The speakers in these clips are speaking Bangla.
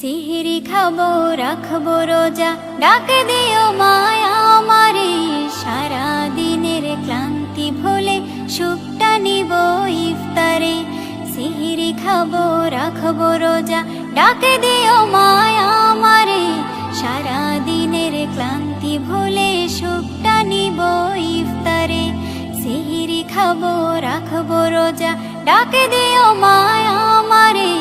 সিহিরি খাব, রাখব রোজা। ডাকে দিও মায়া আমারে সারা দিনের ক্লান্তি ভুলে সুখটা নিব ইফতারে। সিহিরি খাব, রাখব রোজা। ডাকে দিও মায়া আমারে সারা দিনের ক্লান্তি ভুলে সুখটা নিব ইফতারে। সিহিরি খাব, রাখব রোজা। ডাকে দিও মায়া আমারে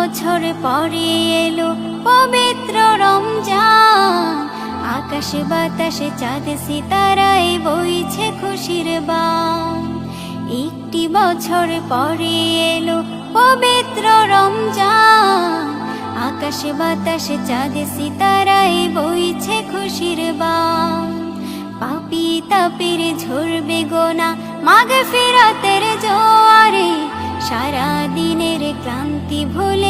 বছর পরে এলো পবিত্র রমজান। আকাশে বাতাসে চাঁদ সিতারায় বইছে খুশির বান। একটি বছর পরে এলো পবিত্র রমজান। আকাশে বাতাসে চাঁদ সিতারায় বইছে খুশির বান। পাপি তাপির ঝরবে গোনা মাগে ফেরাতের জোয়ারে সারা দিনের ক্লান্তি ভুলে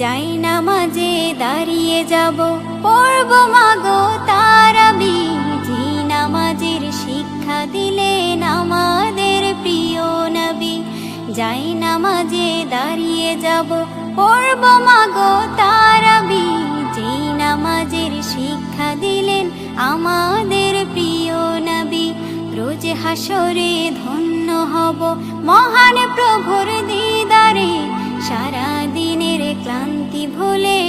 যাই নামাজে দাঁড়িয়ে যাব, পড়ব মাগো তারাবি জি নামাজের শিক্ষা দিলেন আমাদের প্রিয় নবী। যাই নামাজে দাঁড়িয়ে যাব, পড়ব মাগো তারাবি জি নামাজের শিক্ষা দিলেন আমাদের প্রিয় নবী। রোজ হাসরে ধন্য হব মহান প্রভুর দিদারে